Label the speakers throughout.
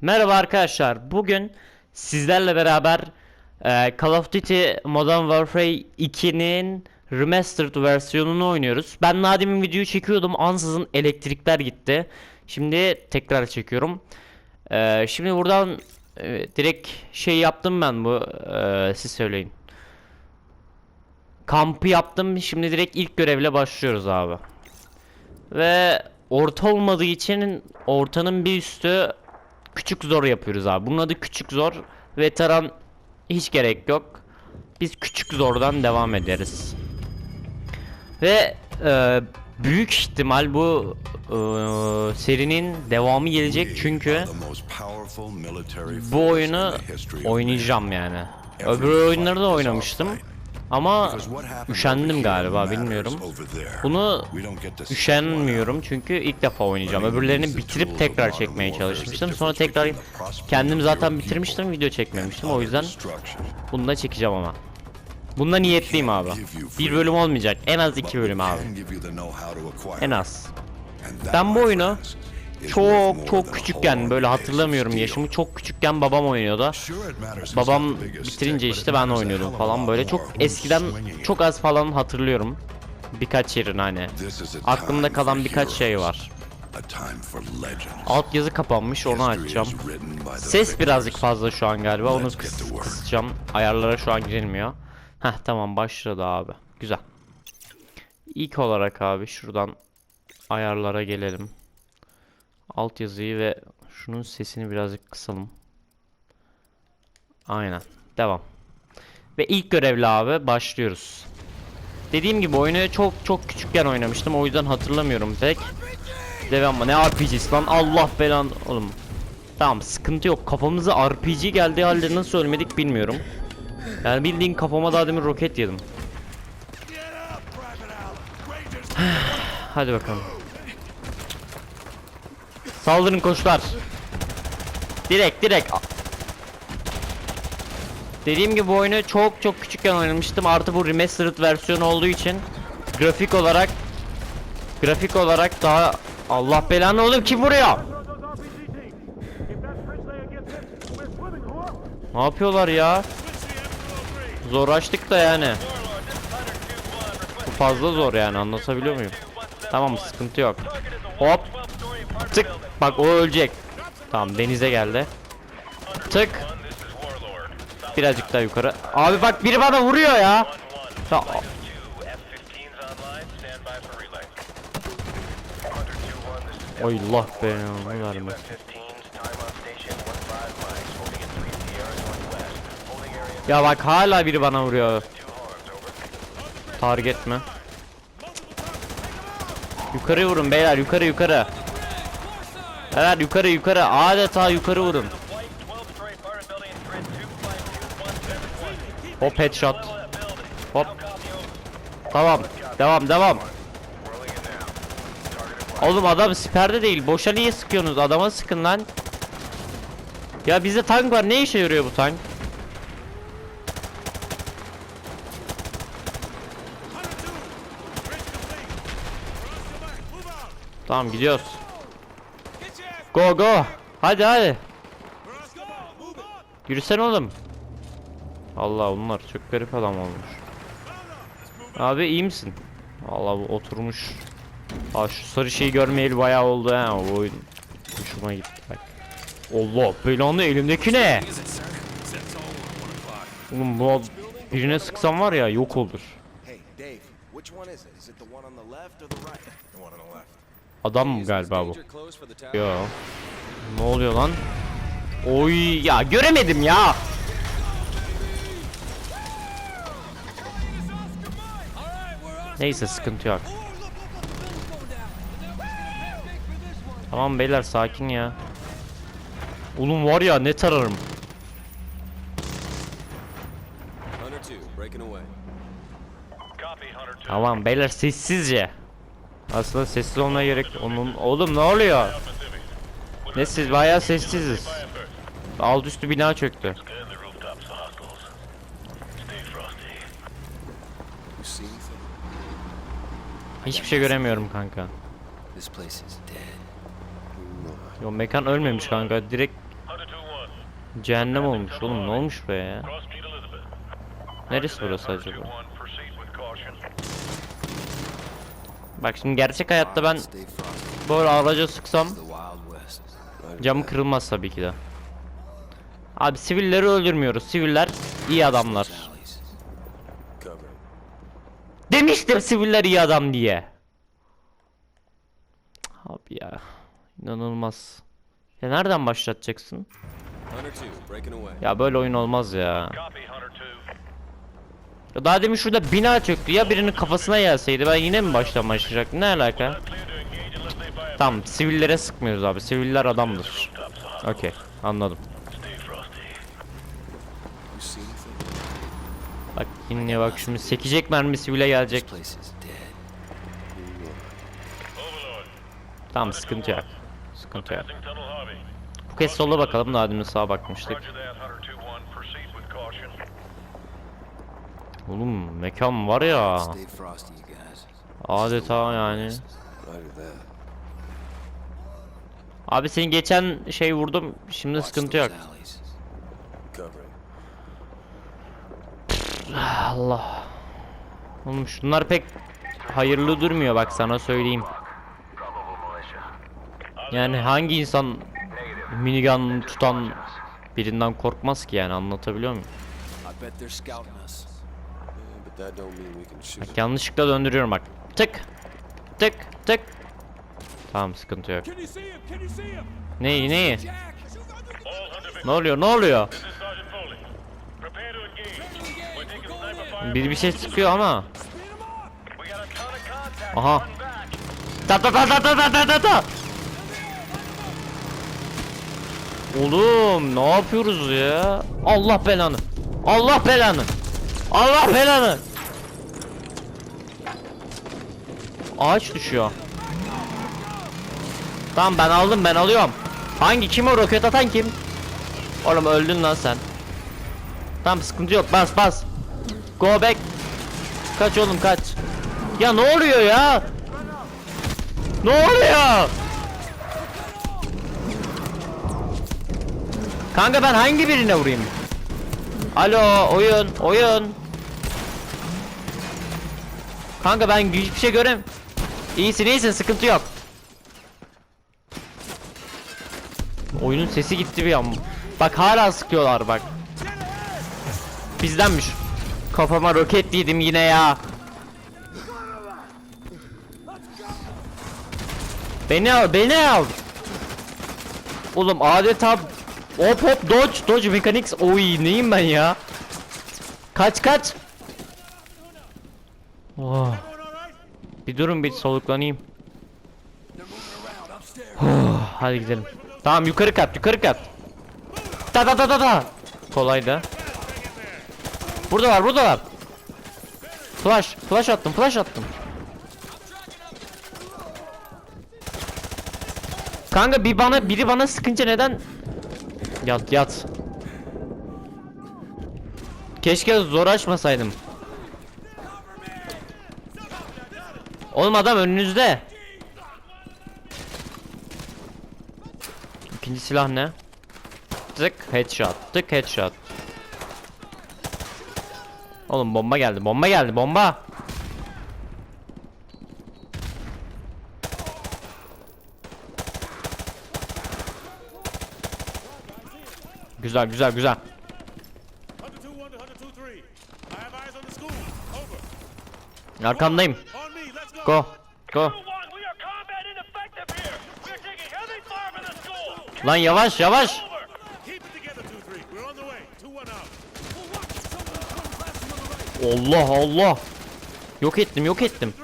Speaker 1: Merhaba arkadaşlar. Bugün sizlerle beraber e, Call of Duty Modern Warfare 2'nin remastered versiyonunu oynuyoruz. Ben Nadim'in videoyu çekiyordum. Ansızın elektrikler gitti. Şimdi tekrar çekiyorum. E, şimdi buradan e, direkt şey yaptım ben bu. E, siz söyleyin. Kampı yaptım. Şimdi direkt ilk görevle başlıyoruz abi. Ve orta olmadığı için ortanın bir üstü küçük zor yapıyoruz abi. Bunun adı küçük zor. Veteran hiç gerek yok. Biz küçük zordan devam ederiz. Ve e, büyük ihtimal bu e, serinin devamı gelecek çünkü bu oyunu oynayacağım yani. Öbür oyunları da oynamıştım. Ama üşendim galiba bilmiyorum. Bunu üşenmiyorum çünkü ilk defa oynayacağım. Öbürlerini bitirip tekrar çekmeye çalışmıştım. Sonra tekrar kendim zaten bitirmiştim, video çekmemiştim. O yüzden bunu da çekeceğim ama. Bunda niyetliyim abi. Bir bölüm olmayacak. En az iki bölüm abi. En az. Ben bu oyunu çok çok küçükken böyle hatırlamıyorum yaşımı çok küçükken babam oynuyordu. Babam bitirince işte ben oynuyordum falan böyle çok eskiden çok az falan hatırlıyorum. Birkaç yerin hani. Aklımda kalan birkaç şey var. Alt yazı kapanmış onu açacağım. Ses birazcık fazla şu an galiba onu kıs kısacağım. Ayarlara şu an girilmiyor. Heh tamam başladı abi. Güzel. İlk olarak abi şuradan ayarlara gelelim. Alt yazıyı ve şunun sesini birazcık kısalım. Aynen. Devam. Ve ilk görevli abi başlıyoruz. Dediğim gibi oyunu çok çok küçükken oynamıştım. O yüzden hatırlamıyorum pek. Devam ne RPG'si lan Allah belan oğlum. Tamam sıkıntı yok. Kafamıza RPG geldiği halde nasıl ölmedik bilmiyorum. Yani bildiğin kafama daha demin roket yedim. Hadi bakalım. Saldırın koçlar. Direkt direkt. Dediğim gibi bu oyunu çok çok küçükken oynamıştım. Artı bu remastered versiyonu olduğu için grafik olarak grafik olarak daha Allah belanı oğlum kim vuruyor? Ne yapıyorlar ya? Zor açtık da yani. Bu fazla zor yani anlatabiliyor muyum? Tamam sıkıntı yok. Hop. Tık. Bak o ölecek. Tamam denize geldi. Tık. Birazcık daha yukarı. Abi bak biri bana vuruyor ya. Ya, Oy Allah belanı vermesin. Ya bak hala biri bana vuruyor. Target mi? Yukarı vurun beyler yukarı yukarı. Beyler yukarı yukarı adeta yukarı vurun. Hop headshot. Hop. Tamam. Devam devam. Oğlum adam siperde değil. Boşa niye sıkıyorsunuz? Adama sıkın lan. Ya bizde tank var. Ne işe yarıyor bu tank? Tamam gidiyoruz. Go go. Hadi hadi. Yürüsene oğlum. Allah bunlar çok garip adam olmuş. Abi iyi misin? Allah bu oturmuş. Aa şu sarı şeyi görmeyeli bayağı oldu ha oyun. Hoşuma gitti bak. Allah belanı elimdeki ne? Oğlum bu birine sıksam var ya yok olur.
Speaker 2: Hey, Dave, which one is it? Is it the one on the left or the right? The one on the left.
Speaker 1: Adam mı galiba bu? Yo. Ne oluyor lan? Oy ya göremedim ya. Neyse sıkıntı yok. Tamam beyler sakin ya. Oğlum var ya ne tararım.
Speaker 2: Hunter 2, breaking away.
Speaker 1: Tamam beyler sessizce. Aslında sessiz olmaya gerek onun oğlum ne oluyor? Ne siz bayağı sessiziz. Alt üstü bina çöktü. Hiçbir şey göremiyorum kanka. Yo mekan ölmemiş kanka. Direkt Cehennem olmuş oğlum ne olmuş buraya ya? Neresi burası acaba? Bak şimdi gerçek hayatta ben böyle araca sıksam camı kırılmaz tabii ki de. Abi sivilleri öldürmüyoruz. Siviller iyi adamlar. Demiştim siviller iyi adam diye. Abi ya. inanılmaz. Ya nereden başlatacaksın?
Speaker 2: Hunter 2, breaking away.
Speaker 1: Ya böyle oyun olmaz ya.
Speaker 3: Copy, Hunter 2.
Speaker 1: Ya daha demin şurada bina çöktü. Ya birinin kafasına gelseydi ben yine mi baştan başlayacaktım? Ne alaka? Tamam sivillere sıkmıyoruz abi. Siviller adamdır. Okey anladım. Bak yine bak şimdi sekecek mermi sivile gelecek. Tamam sıkıntı yok. Sıkıntı yok. Bu kez sola bakalım daha demin sağa bakmıştık. Oğlum mekan var ya. Adeta yani. Abi seni geçen şey vurdum. Şimdi sıkıntı yok. Allah. Oğlum şunlar pek hayırlı durmuyor bak sana söyleyeyim. Yani hangi insan minigun tutan birinden korkmaz ki yani anlatabiliyor muyum? Bak yanlışlıkla döndürüyorum bak. Tık. Tık tık. Tamam sıkıntı yok. Neyi neyi? Ne oluyor ne oluyor? Biri bir şey sıkıyor ama. Aha. Ta ta ta ta ta ta ta ta ta. Oğlum ne yapıyoruz ya? Allah belanı. Allah belanı. Allah belanı. Ağaç düşüyor. Tamam ben aldım ben alıyorum. Hangi kim o roket atan kim? Oğlum öldün lan sen. Tamam sıkıntı yok bas bas. Go back. Kaç oğlum kaç. Ya ne oluyor ya? Ne oluyor? Kanka ben hangi birine vurayım? Alo oyun oyun. Kanka ben hiçbir şey görem. İyisin iyisin sıkıntı yok. Oyunun sesi gitti bir an. Bak hala sıkıyorlar bak. Bizdenmiş. Kafama roket yedim yine ya. Beni al, beni al. Oğlum adeta hop hop dodge dodge mechanics. Oy neyim ben ya? Kaç kaç. Oh. Bir durun bir soluklanayım. Hadi gidelim. Tamam yukarı kat yukarı kat. Ta ta ta ta ta. Kolay da. Buradalar buradalar. Flash flash attım flash attım. Kanka bir bana biri bana sıkınca neden Yat yat Keşke zor açmasaydım Oğlum adam önünüzde. İkinci silah ne? Tık headshot tık headshot. Oğlum bomba geldi bomba geldi bomba. Güzel güzel güzel.
Speaker 4: Hunter Go.
Speaker 1: Go. Lan yavaş yavaş. Allah Allah. Yok ettim yok ettim.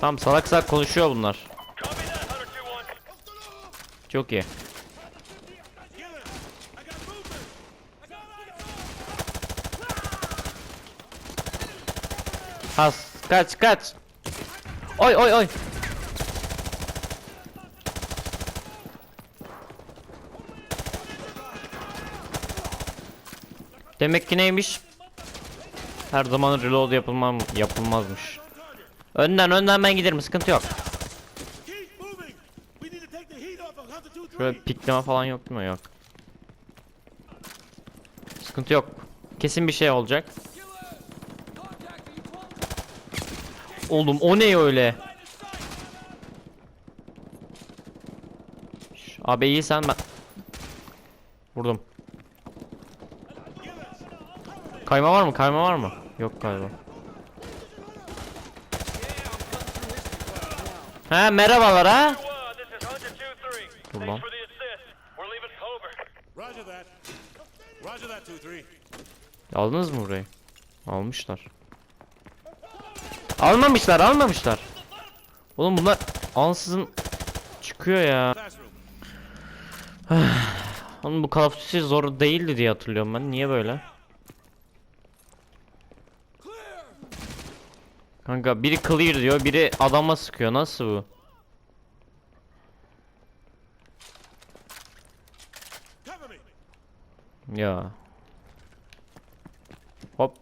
Speaker 1: Tam salak salak konuşuyor bunlar. Çok iyi. Has kaç kaç Oy oy oy Demek ki neymiş? Her zaman reload yapılmam yapılmazmış. Önden önden ben giderim sıkıntı yok.
Speaker 4: Keep moving. We need to take the heat off of Hunter 2
Speaker 1: Şöyle pikleme falan yok değil mi? Yok. Sıkıntı yok. Kesin bir şey olacak. Oğlum o ne öyle? İyi sen ben. Vurdum. Kayma var mı? Kayma var mı? Yok galiba. Ha merhabalar ha.
Speaker 3: This is Hunter 2-3.
Speaker 1: Hold on.
Speaker 3: Thanks for the assist. We're leaving over.
Speaker 4: Roger that. Roger that, 2-3.
Speaker 1: Aldınız mı burayı? Almışlar. Almamışlar, almamışlar. Oğlum bunlar ansızın çıkıyor ya. Oğlum bu Call of zor değildi diye hatırlıyorum ben. Niye böyle? Kanka biri clear diyor, biri adama sıkıyor. Nasıl bu? Ya. Hop.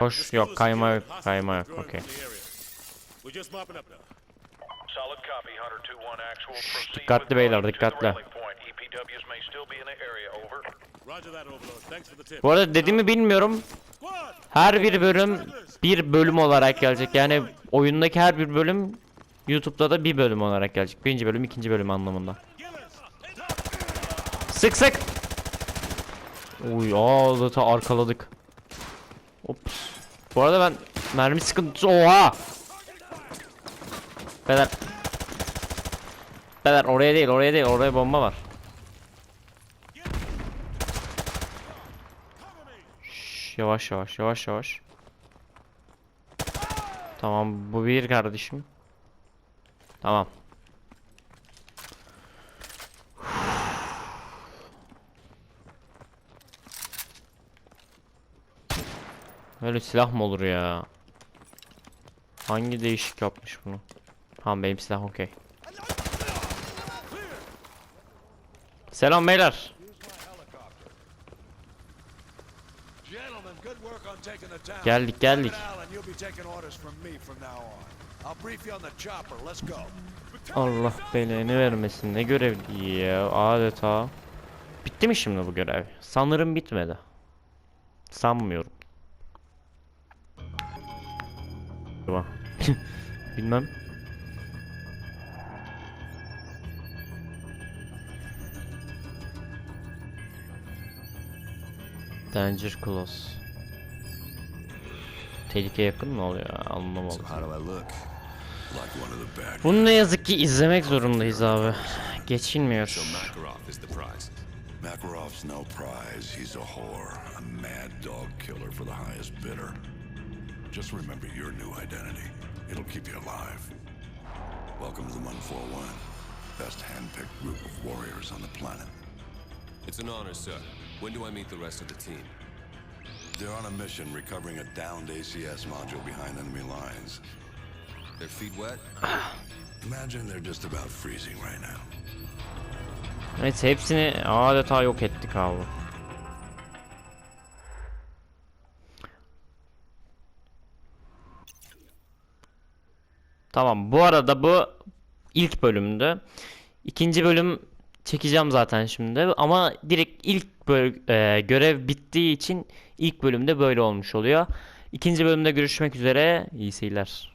Speaker 4: 2-1
Speaker 1: Hoş
Speaker 4: School
Speaker 1: yok kayma yok kayma yok okey.
Speaker 4: withdrawing from the area. We're just mopping up now.
Speaker 3: Solid copy, Hunter 2-1 actual. Proceed
Speaker 1: dikkatli beyler, dikkatli.
Speaker 4: tip.
Speaker 1: Bu arada dediğimi bilmiyorum. Her bir bölüm bir bölüm olarak gelecek. Yani oyundaki her bir bölüm YouTube'da da bir bölüm olarak gelecek. Birinci bölüm, ikinci bölüm anlamında. Sık sık. Uy, adeta arkaladık. Ops. Bu arada ben mermi sıkıntısı oha. Beyler. Beyler oraya değil, oraya değil, oraya bomba var. Şş, yavaş yavaş, yavaş yavaş. Tamam, bu bir kardeşim. Tamam. Öyle silah mı olur ya? Hangi değişik yapmış bunu? Tamam benim silah okey. Selam beyler. Geldik geldik. Allah belanı vermesin. Ne görevli ya adeta. Bitti mi şimdi bu görev? Sanırım bitmedi. Sanmıyorum. Acaba? Bilmem. Danger close. Tehlike yakın mı oluyor? Anlamadım. Bunu ne yazık ki izlemek zorundayız abi. Geçilmiyor.
Speaker 5: Makarov's no prize. He's a whore, a mad dog killer for the highest bidder. Just remember your new identity. It'll keep you alive. Welcome to the 141. Best hand-picked group of warriors on the planet.
Speaker 6: It's an honor, sir. When do I meet the rest of the team?
Speaker 5: They're on a mission recovering a downed ACS module behind enemy lines.
Speaker 6: Their feet wet?
Speaker 5: Imagine they're just about freezing right now.
Speaker 1: Evet hepsini adeta yok ettik abi. Tamam bu arada bu ilk bölümdü. İkinci bölüm çekeceğim zaten şimdi ama direkt ilk böl- e, görev bittiği için ilk bölümde böyle olmuş oluyor. İkinci bölümde görüşmek üzere. İyi seyirler.